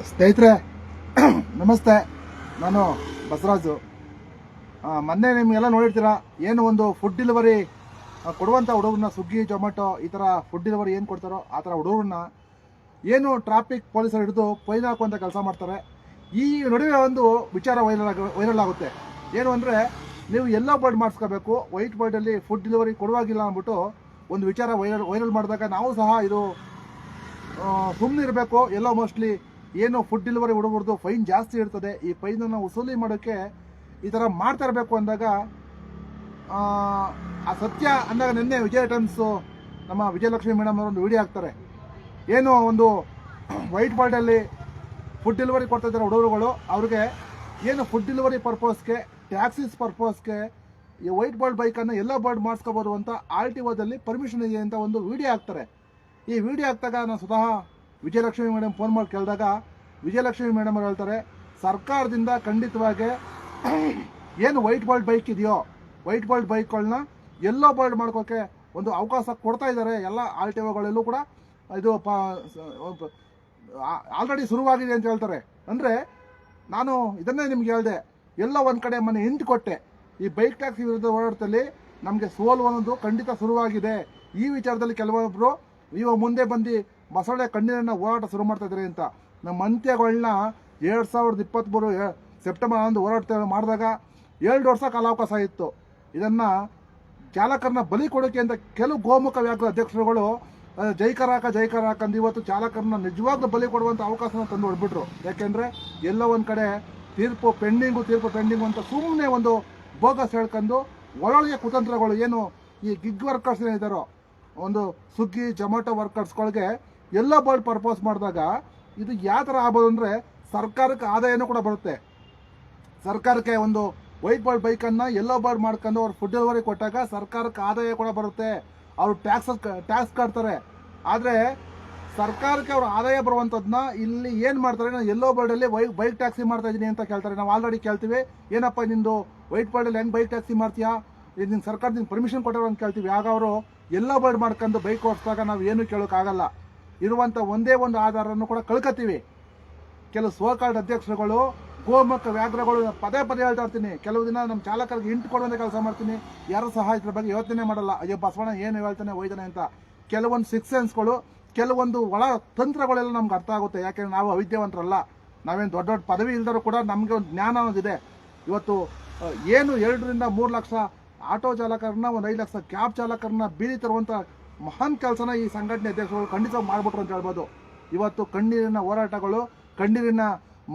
ಸ್ನೇಹಿತರೆ, ನಮಸ್ತೆ. ನಾನು ಬಸವರಾಜು. ಮೊನ್ನೆ ನಿಮಗೆಲ್ಲ ನೋಡಿರ್ತೀರ, ಏನು ಒಂದು ಫುಡ್ ಡೆಲಿವರಿ ಕೊಡುವಂಥ ಹುಡುಗರನ್ನ ಸ್ವಿಗ್ಗಿ ಜೊಮ್ಯಾಟೊ ಈ ಥರ ಫುಡ್ ಡೆಲಿವರಿ ಏನು ಕೊಡ್ತಾರೋ ಆ ಥರ ಹುಡುಗರನ್ನ, ಏನು ಟ್ರಾಫಿಕ್ ಪೊಲೀಸರು ಹಿಡಿದು ಫೈನ್ ಹಾಕುವಂಥ ಕೆಲಸ ಮಾಡ್ತಾರೆ. ಈ ನಡುವೆ ಒಂದು ವಿಚಾರ ವೈರಲ್ ಆಗ ವೈರಲ್ ಆಗುತ್ತೆ. ಏನು ಅಂದರೆ, ನೀವು ಎಲ್ಲೋ ಬೋರ್ಡ್ ಮಾಡಿಸ್ಕೋಬೇಕು ವೈಟ್ ಬೋರ್ಡಲ್ಲಿ ಫುಡ್ ಡೆಲಿವರಿ ಕೊಡುವಾಗಿಲ್ಲ ಅಂದ್ಬಿಟ್ಟು ಒಂದು ವಿಚಾರ ವೈರಲ್ ವೈರಲ್ ಮಾಡಿದಾಗ ನಾವು ಸಹ ಇದು ಸುಮ್ಮನೆ ಇರಬೇಕು ಎಲ್ಲೋ ಮೋಸ್ಟ್ಲಿ ಏನು ಫುಡ್ ಡೆಲಿವರಿ ಹುಡುಗರದು ಫೈನ್ ಜಾಸ್ತಿ ಇರ್ತದೆ ಈ ಫೈನನ್ನು ವಸೂಲಿ ಮಾಡೋಕ್ಕೆ ಈ ಥರ ಮಾಡ್ತಾ ಇರಬೇಕು ಅಂದಾಗ ಆ, ಸತ್ಯ ಅಂದಾಗ ನಿನ್ನೆ ವಿಜಯ ಟೈಮ್ಸು ನಮ್ಮ ವಿಜಯಲಕ್ಷ್ಮಿ ಮೇಡಮ್ ಅವರೊಂದು ವಿಡಿಯೋ ಹಾಕ್ತಾರೆ. ಏನು ಒಂದು ವೈಟ್ ಬಾರ್ಡಲ್ಲಿ ಫುಡ್ ಡೆಲಿವರಿ ಕೊಡ್ತಾ ಇದ್ದಾರೆ ಹುಡುಗರುಗಳು ಅವ್ರಿಗೆ ಏನು ಫುಡ್ ಡೆಲಿವರಿ ಪರ್ಪಸ್ಗೆ ಟ್ಯಾಕ್ಸಿಸ್ ಪರ್ಪಸ್ಗೆ ಈ ವೈಟ್ ಬೋರ್ಡ್ ಬೈಕನ್ನು ಎಲ್ಲ ಬೋರ್ಡ್ ಮಾಡಿಸ್ಕೋಬೋದು ಅಂತ ಆರ್ ಟಿ ಒದಲ್ಲಿ ಪರ್ಮಿಷನ್ ಇದೆ ಅಂತ ಒಂದು ವಿಡಿಯೋ ಹಾಕ್ತಾರೆ. ಈ ವಿಡಿಯೋ ಹಾಕ್ದಾಗ ನಾನು ಸ್ವತಃ ವಿಜಯಲಕ್ಷ್ಮಿ ಮೇಡಮ್ ಫೋನ್ ಮಾಡಿ ಕೇಳಿದಾಗ ವಿಜಯಲಕ್ಷ್ಮಿ ಮೇಡಮ್ ಅವ್ರು ಹೇಳ್ತಾರೆ, ಸರ್ಕಾರದಿಂದ ಖಂಡಿತವಾಗಿ ಏನು ವೈಟ್ ಬೋರ್ಡ್ ಬೈಕ್ ಇದೆಯೋ ವೈಟ್ ಬೋರ್ಡ್ ಬೈಕ್ಗಳನ್ನ ಎಲ್ಲೋ ಬೋರ್ಡ್ ಮಾಡ್ಕೋಕೆ ಒಂದು ಅವಕಾಶ ಕೊಡ್ತಾ ಇದ್ದಾರೆ. ಎಲ್ಲ ಆರ್ ಟಿ ಒಗಳಲ್ಲೂ ಕೂಡ ಇದು ಆಲ್ರೆಡಿ ಶುರುವಾಗಿದೆ ಅಂತ ಹೇಳ್ತಾರೆ. ಅಂದರೆ ನಾನು ಇದನ್ನೇ ನಿಮ್ಗೆ ಹೇಳಿದೆ, ಎಲ್ಲ ಒಂದು ಕಡೆ ಮನೆ ಹಿಂಟ್ ಕೊಟ್ಟೆ, ಈ ಬೈಕ್ ಟ್ಯಾಕ್ಸಿ ವಿರುದ್ಧ ಹೋರಾಟದಲ್ಲಿ ನಮಗೆ ಸೋಲು ಅನ್ನೋದು ಖಂಡಿತ ಶುರುವಾಗಿದೆ. ಈ ವಿಚಾರದಲ್ಲಿ ಕೆಲವೊಬ್ಬರು ಇವಾಗ ಮುಂದೆ ಬಂದು ಮೊಸಳೆ ಕಣ್ಣಿನ ಹೋರಾಟ ಶುರು ಮಾಡ್ತಾ ಇದ್ದಾರೆ ಅಂತ. ನಮ್ಮ ಅಂತ್ಯಗಳನ್ನ ಎರಡು ಸಾವಿರದ ಇಪ್ಪತ್ತ್ಮೂರು ಸೆಪ್ಟೆಂಬರ್ ಒಂದು ಹೋರಾಟ ಮಾಡಿದಾಗ ಎರಡು ವರ್ಷ ಕಾಲಾವಕಾಶ ಇತ್ತು. ಇದನ್ನು ಚಾಲಕರನ್ನ ಬಲಿ ಕೊಡೋಕೆ ಅಂತ ಕೆಲವು ಗೋಮುಖ ವ್ಯಾಘ್ರ ಅಧ್ಯಕ್ಷರುಗಳು ಜೈಕರಾಕ ಜೈಕರಾಕ ಅಂದು ಇವತ್ತು ಚಾಲಕರನ್ನ ನಿಜವಾಗ್ಲೂ ಬಲಿ ಕೊಡುವಂಥ ಅವಕಾಶನ ತಂದು ಹೊಡ್ಬಿಟ್ರು. ಯಾಕೆಂದರೆ ಎಲ್ಲ ಒಂದು ಕಡೆ ತೀರ್ಪು ಪೆಂಡಿಂಗು ತೀರ್ಪು ಪೆಂಡಿಂಗು ಅಂತ ಸುಮ್ಮನೆ ಒಂದು ಬೋಗಸ್ ಹೇಳ್ಕೊಂಡು ಒಳಗೆ ಕುತಂತ್ರಗಳು ಏನು ಈ ಗಿಗ್ ವರ್ಕರ್ಸ್ ಏನಿದ್ದಾರೋ ಒಂದು ಸ್ವಿಗ್ಗಿ ಜೊಮ್ಯಾಟೊ ವರ್ಕರ್ಸ್ಗಳಿಗೆ ಎಲ್ಲ ಬರ್ಡ್ ಪರ್ಪೋಸ್ ಮಾಡಿದಾಗ ಇದು ಯಾವ ಥರ ಆಗ್ಬೋದು ಅಂದರೆ ಸರ್ಕಾರಕ್ಕೆ ಆದಾಯನೂ ಕೂಡ ಬರುತ್ತೆ. ಸರ್ಕಾರಕ್ಕೆ ಒಂದು ವೈಟ್ ಬೋರ್ಡ್ ಬೈಕನ್ನು ಎಲ್ಲೋ ಬರ್ಡ್ ಮಾಡ್ಕೊಂಡು ಅವ್ರು ಫುಡ್ ಡೆಲಿವರಿ ಕೊಟ್ಟಾಗ ಸರ್ಕಾರಕ್ಕೆ ಆದಾಯ ಕೂಡ ಬರುತ್ತೆ. ಅವರು ಟ್ಯಾಕ್ಸ್ ಟ್ಯಾಕ್ಸ್ ಕಟ್ತಾರೆ. ಆದರೆ ಸರ್ಕಾರಕ್ಕೆ ಅವ್ರ ಆದಾಯ ಬರುವಂಥದ್ದನ್ನ ಇಲ್ಲಿ ಏನು ಮಾಡ್ತಾರೆ ನಾನು ಎಲ್ಲೋ ಬರ್ಡಲ್ಲಿ ವೈ ಬೈಕ್ ಟ್ಯಾಕ್ಸಿ ಮಾಡ್ತಾ ಇದ್ದೀನಿ ಅಂತ ಕೇಳ್ತಾರೆ. ನಾವು ಆಲ್ರೆಡಿ ಕೇಳ್ತೀವಿ. ಏನಪ್ಪ ನಿಂದು ವೈಟ್ ಬೋರ್ಡಲ್ಲಿ ಹೆಂಗೆ ಬೈಕ್ ಟ್ಯಾಕ್ಸಿ ಮಾಡ್ತೀಯಾ? ಇದು ನಿನ್ನ ಸರ್ಕಾರದಿಂದ ಪರ್ಮಿಷನ್ ಕೊಟ್ಟವ್ರು ಅಂತ ಕೇಳ್ತೀವಿ. ಆಗ ಅವರು ಎಲ್ಲೋ ಬರ್ಡ್ ಮಾಡ್ಕೊಂಡು ಬೈಕ್ ಓಡಿಸಿದಾಗ ನಾವು ಏನು ಕೇಳೋಕ್ಕಾಗಲ್ಲ. ಇರುವಂಥ ಒಂದೇ ಒಂದು ಆಧಾರವನ್ನು ಕೂಡ ಕಳ್ಕೊತೀವಿ ಕೆಲವು ಸೋಕಾಲ್ಡ್ ಅಧ್ಯಕ್ಷರುಗಳು ಗೋಮುಖ ವ್ಯಾಘ್ರಗಳು ಪದೇ ಪದೇ ಹೇಳ್ತಾ ಇರ್ತೀನಿ. ಕೆಲವು ದಿನ ನಮ್ಮ ಚಾಲಕರಿಗೆ ಇಂಟು ಕೊಡುವಂಥ ಕೆಲಸ ಮಾಡ್ತೀನಿ. ಯಾರು ಸಹ ಇದ್ರ ಬಗ್ಗೆ ಯೋಚನೆ ಮಾಡಲ್ಲ. ಅಯ್ಯೋ ಬಸವಣ್ಣ ಏನು ಹೇಳ್ತಾನೆ ಒಯ್ತಾನೆ ಅಂತ. ಕೆಲವೊಂದು ಸಿಕ್ಸ್ ಸೆನ್ಸ್ಗಳು ಕೆಲವೊಂದು ಒಳ ತಂತ್ರಗಳೆಲ್ಲ ನಮ್ಗೆ ಅರ್ಥ ಆಗುತ್ತೆ. ಯಾಕೆಂದ್ರೆ ನಾವು ಅವಿದ್ಯಾವಂತರಲ್ಲ. ನಾವೇನು ದೊಡ್ಡ ದೊಡ್ಡ ಪದವಿ ಇಲ್ದರೂ ಕೂಡ ನಮಗೆ ಒಂದು ಜ್ಞಾನ ಅನ್ನೋದಿದೆ. ಇವತ್ತು ಏನು ಎರಡರಿಂದ ಮೂರು ಲಕ್ಷ ಆಟೋ ಚಾಲಕರನ್ನ, ಒಂದು ಐದು ಲಕ್ಷ ಕ್ಯಾಬ್ ಚಾಲಕರನ್ನ ಬೀದಿ ತರುವಂಥ ಮಹಾನ್ ಕೆಲಸನ ಈ ಸಂಘಟನೆ ಅಧ್ಯಕ್ಷರು ಖಂಡಿತ ಮಾಡ್ಬಿಟ್ರು ಅಂತ ಹೇಳ್ಬೋದು. ಇವತ್ತು ಕಣ್ಣೀರಿನ ಹೋರಾಟಗಳು, ಕಣ್ಣೀರಿನ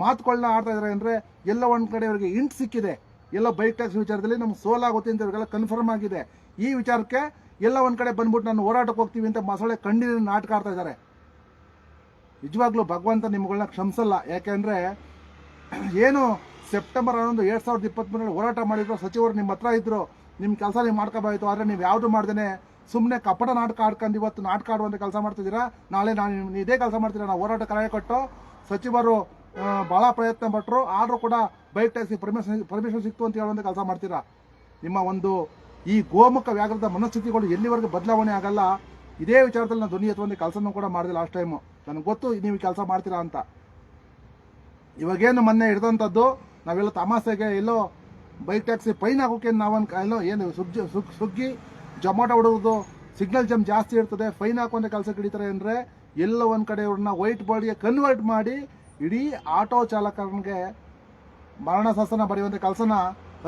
ಮಾತುಗಳನ್ನ ಆಡ್ತಾ ಇದ್ದಾರೆ ಅಂದರೆ ಎಲ್ಲ ಒಂದು ಕಡೆ ಅವರಿಗೆ ಇಂಟ್ ಸಿಕ್ಕಿದೆ. ಎಲ್ಲ ಬೈಕ್ ಟ್ಯಾಕ್ಸ್ ವಿಚಾರದಲ್ಲಿ ನಮ್ಗೆ ಸೋಲಾಗುತ್ತೆ ಅಂತ ಇವರಿಗೆಲ್ಲ ಕನ್ಫರ್ಮ್ ಆಗಿದೆ. ಈ ವಿಚಾರಕ್ಕೆ ಎಲ್ಲ ಒಂದು ಕಡೆ ಬಂದ್ಬಿಟ್ಟು ನಾನು ಹೋರಾಟಕ್ಕೆ ಹೋಗ್ತೀವಿ ಅಂತ ಮಸಳೆ ಕಣ್ಣೀರಿನ ನಾಟಕ ಆಡ್ತಾ ಇದ್ದಾರೆ ನಿಜವಾಗ್ಲೂ ಭಗವಂತ ನಿಮ್ಗಳನ್ನ ಕ್ಷಮಿಸಲ್ಲ. ಯಾಕೆಂದರೆ ಏನು ಸೆಪ್ಟೆಂಬರ್ ಹನ್ನೊಂದು ಎರಡು ಸಾವಿರದ ಇಪ್ಪತ್ತ್ಮೂರಲ್ಲಿ ಹೋರಾಟ ಮಾಡಿದ್ರು, ಸಚಿವರು ನಿಮ್ಮ ಹತ್ರ ಇದ್ದರು ನಿಮ್ಮ ಕೆಲಸ ನೀವು ಮಾಡ್ಕೋಬಾಯಿತು ಆದರೆ ನೀವು ಯಾವುದು ಮಾಡ್ದೇ ಸುಮ್ಮನೆ ಕಪಟ ನಾಟಕ ಆಡ್ಕೊಂಡು ಇವತ್ತು ನಾಟಕ ಆಡುವಂಥ ಕೆಲಸ ಮಾಡ್ತಿದ್ದೀರಾ? ನಾಳೆ ನಾನು ಇದೇ ಕೆಲಸ ಮಾಡ್ತೀರಾ? ನಾವು ಹೋರಾಟ ಕರೆ ಕೊಟ್ಟು ಸಚಿವರು ಭಾಳ ಪ್ರಯತ್ನ ಪಟ್ಟರು ಆದರೂ ಕೂಡ ಬೈಕ್ ಟ್ಯಾಕ್ಸಿ ಪರ್ಮಿಷನ್ ಪರ್ಮಿಷನ್ ಸಿಕ್ತು ಅಂತ ಹೇಳುವಂಥ ಕೆಲಸ ಮಾಡ್ತೀರಾ? ನಿಮ್ಮ ಒಂದು ಈ ಗೋಮುಖ ವ್ಯಾಘ್ರದ ಮನಸ್ಥಿತಿಗಳು ಎಲ್ಲಿವರೆಗೂ ಬದಲಾವಣೆ ಆಗಲ್ಲ. ಇದೇ ವಿಚಾರದಲ್ಲಿ ನಾನು ಧ್ವನಿ ಎತ್ತುವಂಥ ಕೆಲಸನೂ ಕೂಡ ಮಾಡಿದೆ ಲಾಸ್ಟ್ ಟೈಮು ನನಗೆ ಗೊತ್ತು ನೀವು ಕೆಲಸ ಮಾಡ್ತೀರಾ ಅಂತ. ಇವಾಗೇನು ಮೊನ್ನೆ ಹಿಡಿದಂಥದ್ದು ನಾವೆಲ್ಲ ತಮಾಸೆಗೆ ಎಲ್ಲೋ ಬೈಕ್ ಟ್ಯಾಕ್ಸಿ ಫೈನ್ ಹಾಕೋಕೆ ನಾವನ್ ಎಲ್ಲೋ ಏನು ಸುಗ್ಗಿ ಸುಗ್ ಸುಗ್ಗಿ ಜೊಮಾಟೊ ಹೊಡೋದು ಸಿಗ್ನಲ್ ಜಂಪ್ ಜಾಸ್ತಿ ಇರ್ತದೆ ಫೈನ್ ಹಾಕುವಂಥ ಕೆಲಸ ಹಿಡಿತಾರೆ ಅಂದರೆ ಎಲ್ಲ ಒಂದು ಕಡೆ ಇವ್ರನ್ನ ವೈಟ್ ಬೋರ್ಡ್ಗೆ ಕನ್ವರ್ಟ್ ಮಾಡಿ ಇಡೀ ಆಟೋ ಚಾಲಕರಿಗೆ ಮರಣ ಶಾಸನ ಬರೆಯುವಂಥ ಕೆಲಸನ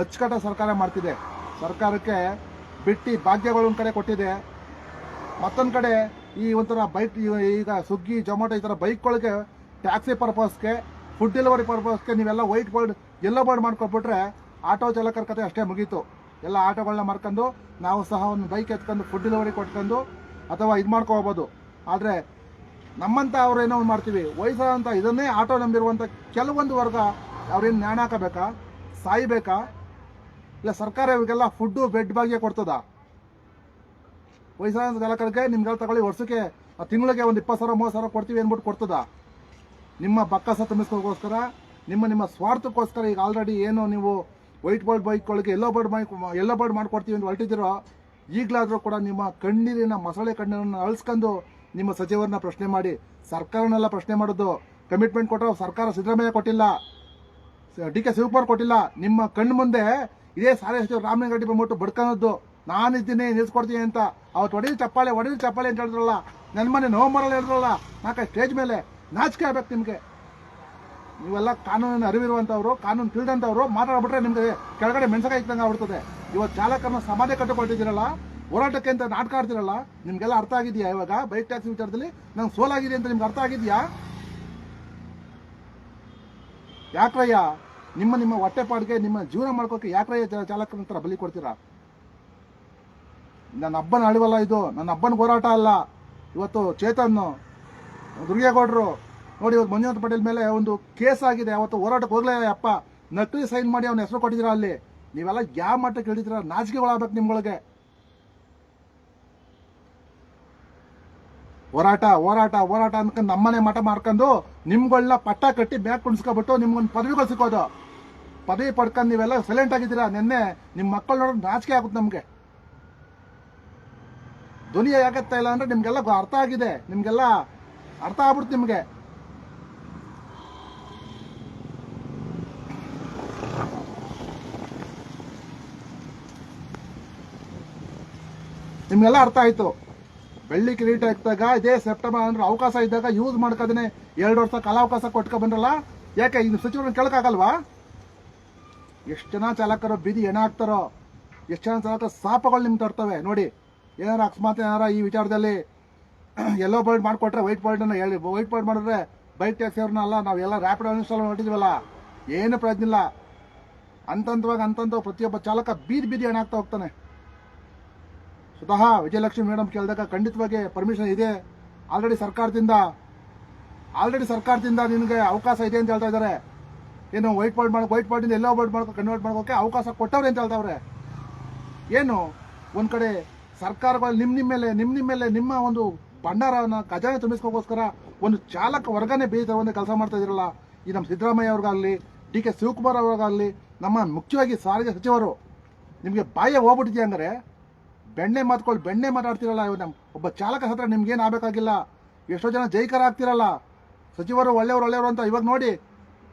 ಅಚ್ಚುಕಟ್ಟ ಸರ್ಕಾರ ಮಾಡ್ತಿದೆ. ಸರ್ಕಾರಕ್ಕೆ ಬಿಟ್ಟು ಭಾಗ್ಯಗಳು ಒಂದು ಕಡೆ ಕೊಟ್ಟಿದೆ. ಮತ್ತೊಂದು ಕಡೆ ಈ ಒಂಥರ ಬೈಕ್ ಈಗ ಸುಗ್ಗಿ ಜೊಮ್ಯಾಟೊ ಈ ಥರ ಬೈಕ್ಗಳಿಗೆ ಟ್ಯಾಕ್ಸಿ ಪರ್ಪಸ್ಗೆ ಫುಡ್ ಡೆಲಿವರಿ ಪರ್ಪಸ್ಗೆ ನೀವೆಲ್ಲ ವೈಟ್ ಬೋರ್ಡ್ ಎಲ್ಲೋ ಬೋರ್ಡ್ ಮಾಡ್ಕೊಟ್ಬಿಟ್ರೆ ಆಟೋ ಚಾಲಕರ ಕತೆ ಅಷ್ಟೇ ಮುಗೀತು. ಎಲ್ಲ ಆಟೋಗಳನ್ನ ಮಾಡ್ಕೊಂಡು ನಾವು ಸಹ ಒಂದು ಬೈಕ್ ಎತ್ಕೊಂಡು ಫುಡ್ ಡೆಲಿವರಿ ಕೊಟ್ಕೊಂಡು ಅಥವಾ ಇದು ಮಾಡ್ಕೋಬೋದು. ಆದರೆ ನಮ್ಮಂಥ ಅವ್ರು ಏನೋ ಒಂದು ಮಾಡ್ತೀವಿ. ವಯಸ್ಸಾದಂಥ ಇದನ್ನೇ ಆಟೋ ನಂಬಿರುವಂಥ ಕೆಲವೊಂದು ವರ್ಗ ಅವ್ರೇನು ನ್ಯಾಣ ಹಾಕಬೇಕಾ? ಸಾಯ್ಬೇಕಾ? ಇಲ್ಲ ಸರ್ಕಾರ ಇವ್ರಿಗೆಲ್ಲ ಫುಡ್ಡು ಬೆಡ್ ಬಾಗಿ ಕೊಡ್ತದ? ವಯಸ್ಸಾದಂಥ ಚಾಲಕರಿಗೆ ನಿಮ್ಗೆಲ್ಲ ತಗೊಳ್ಳಿ, ವರ್ಷಕ್ಕೆ ತಿಂಗಳಿಗೆ ಒಂದು ಇಪ್ಪತ್ತು ಸಾವಿರ, ಮೂವತ್ತು ಸಾವಿರ ಕೊಡ್ತೀವಿ ಅಂದ್ಬಿಟ್ಟು ಕೊಡ್ತದ? ನಿಮ್ಮ ಬಕ್ಕಸ ತುಂಬಿಸ್ಕೋಸ್ಕರ ನಿಮ್ಮ ನಿಮ್ಮ ಸ್ವಾರ್ಥಕ್ಕೋಸ್ಕರ ಈಗ ಆಲ್ರೆಡಿ ಏನು ನೀವು white board ಬೈಕ್ಗಳಿಗೆ yellow board bike yellow board ಮಾಡ್ಕೊಡ್ತೀವಿ ಅಂತ ಹೊರಟಿದ್ದೀರೋ, ಈಗಲಾದರೂ ಕೂಡ ನಿಮ್ಮ ಕಣ್ಣೀರಿನ ಮೊಸಳೆ ಕಣ್ಣೀರನ್ನು ಅಳಿಸ್ಕೊಂಡು ನಿಮ್ಮ ಸಚಿವರನ್ನ ಪ್ರಶ್ನೆ ಮಾಡಿ ಸರ್ಕಾರನೆಲ್ಲ ಪ್ರಶ್ನೆ ಮಾಡೋದು ಕಮಿಟ್ಮೆಂಟ್ ಕೊಟ್ಟರೆ ಸರ್ಕಾರ ಸಿದ್ದರಾಮಯ್ಯ ಕೊಟ್ಟಿಲ್ಲ ಡಿ ಕೆ ಶಿವಕುಮಾರ್ ಕೊಟ್ಟಿಲ್ಲ, ನಿಮ್ಮ ಕಣ್ಣು ಮುಂದೆ ಇದೇ ಸಾರಿಗೆ ಸಚಿವ ರಾಮಲಿಂಗಾರೆಡ್ಡಿ ಬಂದ್ಬಿಟ್ಟು ಬಡ್ಕೊಳೋದು ನಾನಿದ್ದೀನಿ, ನಿಲ್ಸ್ಕೊಡ್ತೀನಿ ಅಂತ. ಅವತ್ತು ಹೊಡೆದು ಚಪ್ಪಾಳೆ ಹೊಡೆದು ಚಪ್ಪಾಳೆ ಅಂತ ಹೇಳಿದ್ರಲ್ಲ ನನ್ನ ಮನೆ ನವಂಬರಲ್ಲಿ ಹೇಳಿದ್ರಲ್ಲ ನಾಲ್ಕು ಸ್ಟೇಜ್ ಮೇಲೆ ನಾಚಿಕೆ ಆಗ್ಬೇಕು ನಿಮಗೆ. ನೀವೆಲ್ಲ ಕಾನೂನಿನ ಅರಿವಿರುವಂಥವ್ರು ಕಾನೂನು ತಿಳಿದಂಥವ್ರು ಮಾತಾಡ್ಬಿಟ್ರೆ ನಿಮಗೆ ಕೆಳಗಡೆ ಮೆಣಸಕಾಯಿ ಇದ್ದಂಗೆ ಆಗ್ಬಿಡ್ತದೆ. ಇವತ್ತು ಚಾಲಕನ ಸಮಾಧಿ ಕಟ್ಟಿಕೊಳ್ತಿದ್ದೀರಲ್ಲ, ಹೋರಾಟಕ್ಕೆ ಅಂತ ನಾಟಕ ಆಡ್ತಿರಲ್ಲ, ನಿಮಗೆಲ್ಲ ಅರ್ಥ ಆಗಿದೆಯಾ ಇವಾಗ? ಬೈಕ್ ಟ್ಯಾಕ್ಸಿ ವಿಚಾರದಲ್ಲಿ ನಂಗೆ ಸೋಲಾಗಿದೆ ಅಂತ ನಿಮ್ಗೆ ಅರ್ಥ ಆಗಿದೆಯಾ? ಯಾಕ್ರಯ್ಯ? ನಿಮ್ಮ ನಿಮ್ಮ ಹೊಟ್ಟೆಪಾಡಿಗೆ ನಿಮ್ಮ ಜೀವನ ಮಾಡ್ಕೋಕೆ ಯಾಕ್ರಯ್ಯ ಚಾಲಕನ ಹತ್ರ ಬಲಿ ಕೊಡ್ತೀರಾ? ನನ್ನ ಹಬ್ಬನ ಅಳಿವಲ್ಲ ಇದು. ನನ್ನ ಹಬ್ಬನ ಹೋರಾಟ ಅಲ್ಲ. ಇವತ್ತು ಚೇತನ್ ದುರ್ಗೇಗೌಡರು ನೋಡಿ ಇವತ್ತು ಮಂಜುನಾಥ್ ಪಟೇಲ್ ಮೇಲೆ ಒಂದು ಕೇಸ್ ಆಗಿದೆ. ಅವತ್ತು ಹೋರಾಟಕ್ಕೆ ಹೋಗ್ಲೇ ಅಪ್ಪ. ನಕಲಿ ಸೈನ್ ಮಾಡಿ ಅವನ ಹೆಸರು ಕೊಟ್ಟಿದ್ದೀರಾ ಅಲ್ಲಿ? ನೀವೆಲ್ಲ ಯಾವ ಮಟ್ಟಕ್ಕೆ ನಾಚಿಕೆ ನಾಚಿಕೆಗಳಾಗಬೇಕು ನಿಮ್ಗಳಿಗೆ. ಹೋರಾಟ ಹೋರಾಟ ಹೋರಾಟ ಅನ್ಕೊಂಡು ನಮ್ಮನೆ ಮಠ ಮಾಡ್ಕೊಂಡು ನಿಮ್ಗಳನ್ನ ಪಟ್ಟ ಕಟ್ಟಿ ಬ್ಯಾಗ್ ಕುಣಿಸ್ಕೊಬಿಟ್ಟು ನಿಮ್ಗೊಂದು ಪದವಿಗಳು ಸಿಕ್ಕೋದು. ಪದವಿ ಪಡ್ಕೊಂಡು ನೀವೆಲ್ಲ ಸೈಲೆಂಟ್ ಆಗಿದ್ದೀರಾ? ನಿನ್ನೆ ನಿಮ್ಮ ಮಕ್ಕಳು ನೋಡೋದು ನಾಚಿಕೆ ಆಗುತ್ತೆ ನಮಗೆ. ಧ್ವನಿ ಯಾಕತ್ತಾ ಇಲ್ಲ ಅಂದ್ರೆ ನಿಮ್ಗೆಲ್ಲ ಅರ್ಥ ಆಗಿದೆ. ನಿಮ್ಗೆಲ್ಲ ಅರ್ಥ ಆಗ್ಬಿಡ್ತು ನಿಮ್ಗೆ. ನಿಮ್ಗೆಲ್ಲ ಅರ್ಥ ಆಯ್ತು. ಬೆಳ್ಳಿ ಕಿರೀಟ ಇದ್ದಾಗ ಇದೇ ಸೆಪ್ಟೆಂಬರ್ ಅಂದ್ರೆ ಅವಕಾಶ ಇದ್ದಾಗ ಯೂಸ್ ಮಾಡ್ಕೋದೇನೆ ಎರಡು ವರ್ಷ ಕಾಲಾವಕಾಶ ಕೊಟ್ಕೊ ಬಂದ್ರಲ್ಲ? ಯಾಕೆ, ಇನ್ನು ಸಚಿವರನ್ನ ಕೇಳೋಕ್ಕಾಗಲ್ವಾ? ಎಷ್ಟು ಜನ ಚಾಲಕರು ಬೀದಿ ಹೆಣ ಹಾಕ್ತಾರೋ, ಎಷ್ಟು ಜನ ಚಾಲಕರು ಸಾಪಗಳು ನಿಮ್ಗೆ ತರ್ತವೆ? ನೋಡಿ, ಏನಾರ ಅಕಸ್ಮಾತ್ ಏನಾರ ಈ ವಿಚಾರದಲ್ಲಿ ಎಲ್ಲೋ ಬೋರ್ಡ್ ಮಾಡಿಕೊಟ್ರೆ ವೈಟ್ ಬೋರ್ಡನ್ನ ಹೇಳಿ. ವೈಟ್ ಬೋರ್ಡ್ ಮಾಡಿದ್ರೆ ಬೈಕ್ ಟ್ಯಾಕ್ಸಿ ಅವ್ರನ್ನ ಅಲ್ಲ ನಾವೆಲ್ಲ ರ್ಯಾಪಿಡ್ ಅನ್ಸ್ಟಾಲ್ ಮಾಡಿದ್ವಲ್ಲ ಏನು ಪ್ರಯೋಜನ ಇಲ್ಲ. ಅಂತಂತವಾಗಿ ಅಂತಂತ ಪ್ರತಿಯೊಬ್ಬ ಚಾಲಕ ಬೀದಿ ಬೀದಿ ಏನಾಗ್ತಾ ಹೋಗ್ತಾನೆ. ಸ್ವತಃ ವಿಜಯಲಕ್ಷ್ಮಿ ಮೇಡಮ್ ಕೇಳಿದಾಗ ಖಂಡಿತವಾಗಿ ಪರ್ಮಿಷನ್ ಇದೆ. ಆಲ್ರೆಡಿ ಸರ್ಕಾರದಿಂದ ಆಲ್ರೆಡಿ ಸರ್ಕಾರದಿಂದ ನಿನಗೆ ಅವಕಾಶ ಇದೆ ಅಂತ ಹೇಳ್ತಾ ಇದ್ದಾರೆ. ಏನು ವೈಟ್ ಬೋರ್ಡ್ ಮಾಡಿ ವೈಟ್ ಬೋರ್ಡಿಂದ ಎಲ್ಲೋ ಬೋರ್ಡ್ ಮಾಡ್ಕೊ ಕನ್ವರ್ಟ್ ಮಾಡ್ಕೋಕೆ ಅವಕಾಶ ಕೊಟ್ಟವ್ರೆ ಅಂತ ಹೇಳ್ತಾವ್ರೆ ಏನು? ಒಂದು ಕಡೆ ಸರ್ಕಾರಗಳು ನಿಮ್ಮ ನಿಮ್ಮ ಮೇಲೆ ನಿಮ್ಮ ನಿಮ್ಮ ಮೇಲೆ ನಿಮ್ಮ ಒಂದು ಭಂಡಾರವನ್ನು ಖಜಾನೆ ತುಂಬಿಸ್ಕೋಗೋಸ್ಕರ ಒಂದು ಚಾಲಕ ವರ್ಗನೇ ಬೇಯಿಸ ಒಂದು ಕೆಲಸ ಮಾಡ್ತಾ ಇದಿರಲ್ಲ ಈ ನಮ್ಮ ಸಿದ್ದರಾಮಯ್ಯ ಅವ್ರಿಗಾಗಲಿ, ಡಿ ಕೆ ಶಿವಕುಮಾರ್ ಅವ್ರಿಗಾಗಲಿ, ನಮ್ಮ ಮುಖ್ಯವಾಗಿ ಸಾರಿಗೆ ಸಚಿವರು, ನಿಮಗೆ ಬಾಯ ಹೋಗ್ಬಿಟ್ಟಿದೆಯಾ ಅಂದರೆ ಬೆಣ್ಣೆ ಮಾತ್ಕೊಳ್ಳಿ ಬೆಣ್ಣೆ ಮಾತಾಡ್ತಿರಲ್ಲ ನಮ್ಮ ಒಬ್ಬ ಚಾಲಕ ಹತ್ರ ನಿಮ್ಗೇನು ಆಗಬೇಕಾಗಿಲ್ಲ? ಎಷ್ಟೋ ಜನ ಜೈಕರ ಆಗ್ತಿರಲ್ಲ? ಸಚಿವರು ಒಳ್ಳೆಯವರು ಒಳ್ಳೆಯವರು ಅಂತ ಇವಾಗ ನೋಡಿ.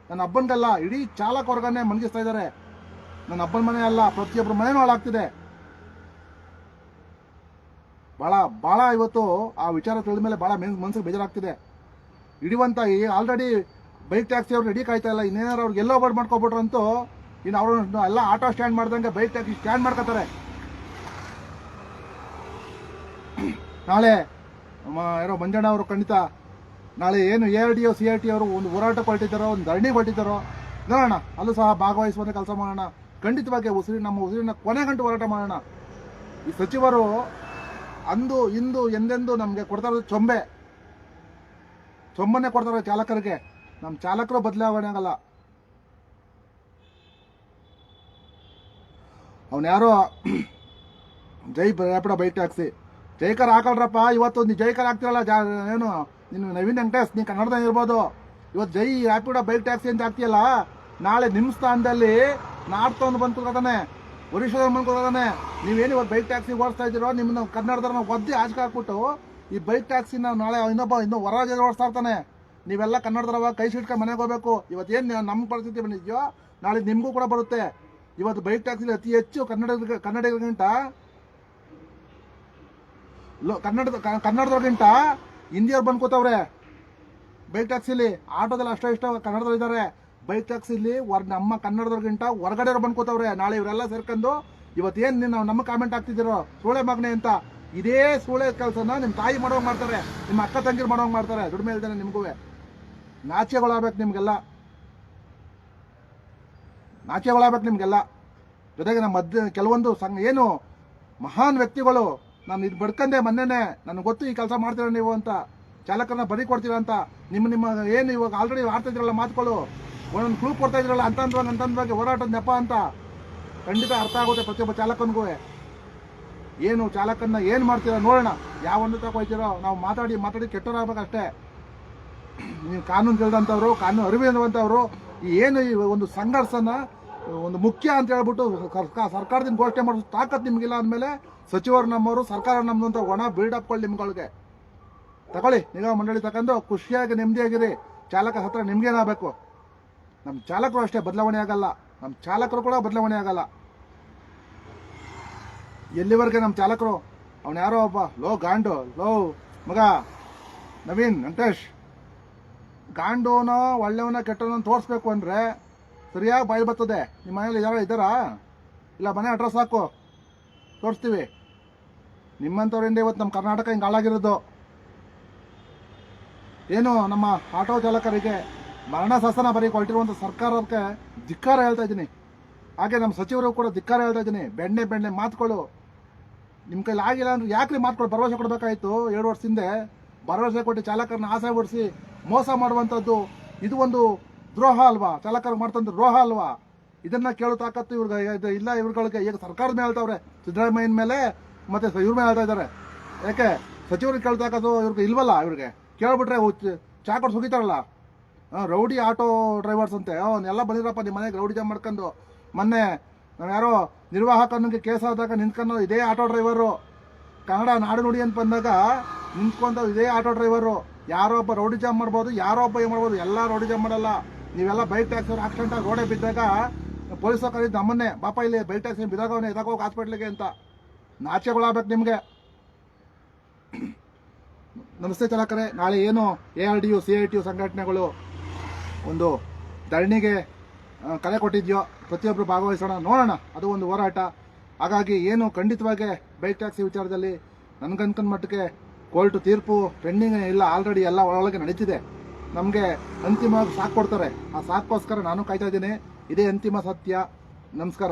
ನನ್ನ ಹಬ್ಬನಿಗಲ್ಲ ಇಡೀ ಚಾಲಕ ವರ್ಗನೇ ಮಲಗಿಸ್ತಾ ಇದ್ದಾರೆ ನನ್ನ ಹಬ್ಬನ ಮನೆ ಅಲ್ಲ ಪ್ರತಿಯೊಬ್ಬರ ಮನೇನೂ ಹಾಳಾಗ್ತಿದೆ. ಭಾಳ ಭಾಳ ಇವತ್ತು ಆ ವಿಚಾರ ತಿಳಿದ ಮೇಲೆ ಭಾಳ ಮೆನ್ ಮನಸ್ಸಿಗೆ ಬೇಜಾರಾಗ್ತಿದೆ. ಇಡೀವಂತ ಈ ಆಲ್ರೆಡಿ ಬೈಕ್ ಟ್ಯಾಕ್ಸಿ ಅವ್ರು ರೆಡಿ ಕಾಯ್ತಾ ಇಲ್ಲ ಇನ್ನೇನಾರು ಅವ್ರಿಗೆ ಎಲ್ಲೋ ಬೋರ್ಡ್ ಮಾಡ್ಕೊಬಿಟ್ರು ಅಂತೂ ಇನ್ನು ಅವರು ಎಲ್ಲ ಆಟೋ ಸ್ಟ್ಯಾಂಡ್ ಮಾಡ್ದಂಗೆ ಬೈಕ್ ಟ್ಯಾಕ್ಸಿ ಸ್ಟ್ಯಾಂಡ್ ಮಾಡ್ಕೋತಾರೆ. ನಾಳೆ ಯಾರೋ ಮಂಜಣ್ಣ ಅವರು ಖಂಡಿತ ನಾಳೆ ಏನು A R D O C R T ಅವರು ಒಂದು ಹೋರಾಟ ಕೊಟ್ಟಿದ್ದಾರೋ ಒಂದು ಧರಣಿ ಹೊರಟಿದ್ದಾರೋ ನೋಡೋಣ ಅಲ್ಲೂ ಸಹ ಭಾಗವಹಿಸುವಂತೆ ಕೆಲಸ ಮಾಡೋಣ. ಖಂಡಿತವಾಗಿ ಉಸಿರಿ, ನಮ್ಮ ಉಸಿರಿನ ಕೊನೆ ಗಂಟು ಹೋರಾಟ ಮಾಡೋಣ. ಈ ಸಚಿವರು ಅಂದು, ಇಂದು, ಎಂದೆಂದು ನಮಗೆ ಕೊಡ್ತಾ ಚೊಂಬೆ. ಚೊಂಬನ್ನೇ ಕೊಡ್ತಾರೆ ಚಾಲಕರಿಗೆ. ನಮ್ಮ ಚಾಲಕರು ಬದಲಾವಣೆ ಆಗಲ್ಲ. ಅವನು ಯಾರೋ, ಜೈ ರ್ಯಾಪಿಡ ಬೈಕ್ ಟ್ಯಾಕ್ಸಿ. ಜೈಕರ್ ಹಾಕಲ್ರಪ್ಪ, ಇವತ್ತು ನೀವು ಜೈಕರ್ ಹಾಕ್ತಿರಲ್ಲ, ಜಾ, ಏನು, ನೀನು ನವೀನ್ ವೆಂಕಟೇಶ್ ನೀನು ಕನ್ನಡದಾಗ ಇರ್ಬೋದು. ಇವತ್ತು ಜೈ ರ್ಯಾಪಿಡ ಬೈಕ್ ಟ್ಯಾಕ್ಸಿ ಅಂತ ಹಾಕ್ತಿಯಲ್ಲ, ನಾಳೆ ನಿಮ್ಮ ಸ್ಥಾನದಲ್ಲಿ ನಾರ್ತ್ ಒಂದು ಬಂದು ಕೊಡ್ತಾನೆ ಒರಿಸ್ಸಾದವ್ನು ಬಂದು ನೀವೇನು ಇವತ್ತು ಬೈಕ್ ಟ್ಯಾಕ್ಸಿ ಓಡಿಸ್ತಾ ಇದ್ದೀರೋ, ನಿಮ್ಮನ್ನ ಕನ್ನಡದವ್ರನ್ನ ಒದ್ದೆ ಆಚೆ ಹಾಕ್ಬಿಟ್ಟು ಈ ಬೈಕ್ ಟ್ಯಾಕ್ಸಿನ ನಾಳೆ ಇನ್ನೊಬ್ಬ ಇನ್ನೂ ಹೊರ ಓಡಿಸ್ತಾ ಇರ್ತಾನೆ. ನೀವೆಲ್ಲ ಕನ್ನಡದವ್ರವ ಕೈ ಸಿಟ್ಕೊಂಡು ಮನೆಗೆ ಹೋಗ್ಬೇಕು. ಇವತ್ತೇನು ನಮ್ಮ ಪರಿಸ್ಥಿತಿ ಬಂದಿದ್ಯೋ, ನಾಳೆ ನಿಮಗೂ ಕೂಡ ಬರುತ್ತೆ. ಇವತ್ತು ಬೈಕ್ ಟ್ಯಾಕ್ಸಿಲಿ ಅತಿ ಹೆಚ್ಚು ಕನ್ನಡ, ಕನ್ನಡಿಗರಿಗಿಂತ ಕನ್ನಡದ ಕನ್ನಡದವ್ರಿಗಿಂತ ಹಿಂದಿಯವ್ರು ಬಂದ್ಕೋತವ್ರೆ ಬೈಕ್ ಟ್ಯಾಕ್ಸಿಲಿ ಆಟೋದಲ್ಲಿ ಅಷ್ಟೋ ಇಷ್ಟ ಕನ್ನಡದವ್ರು ಇದ್ದಾರೆ ಬೈಕ್ ಟ್ಯಾಕ್ಸಿಲಿ ಹೊರ ನಮ್ಮ ಕನ್ನಡದವ್ರಿಗಿಂತ ಹೊರಗಡೆಯವ್ರು ಬಂದು ಕೂತವ್ರೆ. ನಾಳೆ ಇವರೆಲ್ಲ ಸೇರ್ಕೊಂಡು ಇವತ್ತೇನು ನೀವು ನಮ್ಮ ಕಾಮೆಂಟ್ ಆಗ್ತಿದ್ದೀರೋ ಸೂಳೆ ಮಗನೆ ಅಂತ ಇದೇ ಸೂಳೆ ಕೆಲಸನ ನಿಮ್ಮ ತಾಯಿ ಮಾಡೋಂಗೆ ಮಾಡ್ತಾರೆ, ನಿಮ್ಮ ಅಕ್ಕ ತಂಗಿರು ಮಾಡೋಂಗೆ ಮಾಡ್ತಾರೆ. ದುಡಿಮೆ ಇಲ್ದೇನೆ ನಿಮಗೂ. ನಾಚ್ಯಗಳಾಗ್ಬೇಕು ನಿಮಗೆಲ್ಲ. ನಾಚ್ಯಗಳಾಗ್ಬೇಕು ನಿಮಗೆಲ್ಲ. ಜೊತೆಗೆ ನಮ್ಮ ಕೆಲವೊಂದು ಸಂಘ, ಏನು ಮಹಾನ್ ವ್ಯಕ್ತಿಗಳು ನಾನು ಇದು ಬಡ್ಕಂದೆ ಮೊನ್ನೆನೆ, ನನಗೆ ಗೊತ್ತು ಈ ಕೆಲಸ ಮಾಡ್ತೀರ ನೀವು ಅಂತ. ಚಾಲಕರನ್ನ ಬರಿ ಕೊಡ್ತೀರ ಅಂತ. ನಿಮ್ಮ ನಿಮ್ಮ ಏನು ಇವಾಗ ಆಲ್ರೆಡಿ ಆಡ್ತಾ ಇದ್ರಲ್ಲ ಮಾತುಗಳು. ಒಂದೊಂದು ಕ್ಲೂ ಕೊಡ್ತಾ ಇದ್ರಲ್ಲ ಅಂತಂದ್ವಾಗಿ ಅಂತಂದ್ವಾಗಿ ಹೋರಾಟದ ನೆಪ ಅಂತ. ಖಂಡಿತ ಅರ್ಥ ಆಗುತ್ತೆ ಪ್ರತಿಯೊಬ್ಬ ಚಾಲಕನಿಗೂ. ಏನು ಚಾಲಕನ್ನ ಏನು ಮಾಡ್ತೀರಾ ನೋಡೋಣ. ಯಾವ ಒಂದು ತಗೋಯ್ತೀರೋ ನಾವು ಮಾತಾಡಿ ಮಾತಾಡಿ ಕೆಟ್ಟರಾಗಬೇಕಷ್ಟೇ ನೀವು ಕಾನೂನು ತಿಳಿದಂಥವ್ರು ಕಾನೂನು ಅರಿವಿರುವಂಥವ್ರು ಏನು ಈ ಒಂದು ಸಂಘರ್ಷನ ಒಂದು ಮುಖ್ಯ ಅಂತ ಹೇಳ್ಬಿಟ್ಟು ಸರ್ಕ- ಸರ್ಕಾರದಿಂದ ಘೋಷಣೆ ಮಾಡೋ ತಾಕತ್ ನಿಮಗಿಲ್ಲ ಅಂದಮೇಲೆ ಸಚಿವರು ನಮ್ಮವರು, ಸರ್ಕಾರ ನಮ್ಮದು ಒಣ ಬಿಲ್ಡಪ್ಗಳು ನಿಮ್ಗಳಿಗೆ. ತಗೊಳ್ಳಿ, ನಿಗಮ ಮಂಡಳಿ ತಗೊಂಡು ಖುಷಿಯಾಗಿ ನೆಮ್ಮದಿಯಾಗಿರಿ. ಚಾಲಕ ಹತ್ರ ನಿಮ್ಗೇನಾಗಬೇಕು ನಮ್ಮ ಚಾಲಕರು ಅಷ್ಟೇ ಬದಲಾವಣೆ ಆಗಲ್ಲ. ನಮ್ಮ ಚಾಲಕರು ಕೂಡ ಬದಲಾವಣೆ ಆಗಲ್ಲ. ಎಲ್ಲಿವರೆಗೆ ನಮ್ಮ ಚಾಲಕರು? ಅವನು ಯಾರೋ ಒಬ್ಬ? ಲೋ ಗಾಂಡು, ಲೋ ಮಗ, ನವೀನ್, ವೆಂಕಟೇಶ್. ಗಾಂಡೋನ ಒಳ್ಳೆಯವನ ಕೆಟ್ಟವನ ತೋರಿಸ್ಬೇಕು ಅಂದರೆ ಸರಿಯಾಗಿ ಬಾಯಿ ಬರ್ತದೆ. ನಿಮ್ಮ ಮನೇಲಿ ಯಾರೋ ಇದ್ದಾರಾ? ಇಲ್ಲ, ಮನೆ ಅಡ್ರೆಸ್ ಹಾಕು. ತೋರಿಸ್ತೀವಿ. ನಿಮ್ಮಂಥವ್ರಿಂದ ಇವತ್ತು ನಮ್ಮ ಕರ್ನಾಟಕ ಹಿಂಗೆ ಹಾಳಾಗಿರೋದು? ಏನು, ನಮ್ಮ ಆಟೋ ಚಾಲಕರಿಗೆ ಮರಣ ಶಾಸನ ಬರೀ ಕೊಟ್ಟಿರುವಂಥ ಸರ್ಕಾರಕ್ಕೆ ಧಿಕ್ಕಾರ ಹೇಳ್ತಾ ಇದ್ದೀನಿ. ಹಾಗೆ ನಮ್ಮ ಸಚಿವರು ಕೂಡ ಧಿಕ್ಕಾರ ಹೇಳ್ತಾ ಇದ್ದೀನಿ. ಬೆಣ್ಣೆ ಬೆಣ್ಣೆ ಮಾತುಗಳು ನಿಮ್ಮ ಕೈಲಿ ಆಗಿಲ್ಲ ಅಂದ್ರೆ ಯಾಕ್ರಿ ಮಾತುಗಳು ಭರವಸೆ ಕೊಡಬೇಕಾಯಿತು. ಎರಡು ವರ್ಷ ಹಿಂದೆ ಭರವಸೆ ಕೊಟ್ಟು ಚಾಲಕರನ್ನ ಆಸೆ ಓಡಿಸಿ ಮೋಸ ಮಾಡುವಂಥದ್ದು. ಇದು ಒಂದು ದ್ರೋಹ ಅಲ್ವಾ? ಚಾಲಕರು ಮಾಡ್ತಂದ್ರೆ ದ್ರೋಹ ಅಲ್ವಾ? ಇದನ್ನ ಕೇಳೋ ತಾಕತ್ತು ಇವ್ರಿಗೆ ಇಲ್ಲ ಇವ್ರುಗಳಿಗೆ. ಈಗ ಸರ್ಕಾರದ ಮೇಲೆ ಹೇಳ್ತಾವ್ರೆ. ಸಿದ್ದರಾಮಯ್ಯನ ಮೇಲೆ ಮತ್ತೆ ಇವ್ರ ಮೇಲೆ ಹೇಳ್ತಾ ಇದ್ದಾರೆ. ಯಾಕೆ? ಸಚಿವರಿಗೆ ಕೇಳ್ತಾಕೋದು ಇವ್ರಿಗೆ ಇಲ್ವಲ್ಲ ಇವ್ರಿಗೆ? ಕೇಳ್ಬಿಟ್ರೆ ಚಾ ಕೊಟ್ಟು ಸುಗಿತಾರಲ್ಲ? ರೌಡಿ ಆಟೋ ಡ್ರೈವರ್ಸ್ ಅಂತೆ. ಎಲ್ಲ ಬಂದಿರಪ್ಪ ನಿಮ್ಮ ಮನೆಗೆ ರೌಡಿ ಜಾಮ್ ಮಾಡ್ಕೊಂಡು. ಮೊನ್ನೆ ನಾವು ಯಾರೋ ನಿರ್ವಾಹಕನಿಗೆ ಕೇಸ್ ಆದಾಗ ನಿಂತ್ಕೊಂಡು ಇದೇ ಆಟೋ ಡ್ರೈವರು. ಕನ್ನಡ ನಾಡು ನುಡಿ ಅಂತ ಬಂದಾಗ ನಿಂತ್ಕೊಂಡ ಇದೇ ಆಟೋ ಡ್ರೈವರು. ಯಾರೋ ಒಬ್ಬ ರೌಡಿ ಜಾಮ್ ಮಾಡ್ಬೋದು, ಯಾರೋ ಒಬ್ಬ ಏನು ಮಾಡ್ಬೋದು, ಎಲ್ಲ ರೌಡಿ ಜಾಮ್ ಮಾಡಲ್ಲ. ನೀವೆಲ್ಲ ಬೈಕ್ ಟ್ಯಾಕ್ಸಿ ಅವ್ರು ಆಕ್ಸಿಡೆಂಟ್ ಆಗಿ ರೋಡೇ ಬಿದ್ದಾಗ ಪೊಲೀಸ್ ಕರೀದು ನಮ್ಮನ್ನೇ ಬಾಪ ಇಲ್ಲಿ ಬೈಕ್ ಟ್ಯಾಕ್ಸಿ ಬಿದ್ದಾಗವನ್ನೇ ಹೋಗಿ ಹಾಸ್ಪಿಟ್ಲಿಗೆ ಅಂತ. ನಾಚೆಗಳಾಗಬೇಕು ನಿಮಗೆ. ನಮಸ್ತೆ ಚಾಲಕರೇ, ನಾಳೆ ಏನು A R D U, C I T U ಸಂಘಟನೆಗಳು ಒಂದು ಧರಣಿಗೆ ಕರೆ ಕೊಟ್ಟಿದ್ಯೋ ಪ್ರತಿಯೊಬ್ಬರು ಭಾಗವಹಿಸೋಣ, ನೋಡೋಣ, ಅದು ಒಂದು ಹೋರಾಟ. ಹಾಗಾಗಿ ಏನು ಖಂಡಿತವಾಗಿ ಬೈಕ್ ಟ್ಯಾಕ್ಸಿ ವಿಚಾರದಲ್ಲಿ ನನ್ಗನ್ಕನ್ ಮಟ್ಟಕ್ಕೆ ಕೋರ್ಟ್ ತೀರ್ಪು ಪೆಂಡಿಂಗ್ ಇಲ್ಲ ಆಲ್ರೆಡಿ ಎಲ್ಲ ಒಳಗೆ ನಡೀತಿದೆ. ನಮಗೆ ಅಂತಿಮವಾಗಿ ಸಾಕು ಕೊಡ್ತಾರೆ. ಆ ಸಾಕೋಸ್ಕರ ನಾನು ಕಾಯ್ತಾ ಇದ್ದೀನಿ. ಇದೇ ಅಂತಿಮ ಸತ್ಯ. ನಮಸ್ಕಾರ.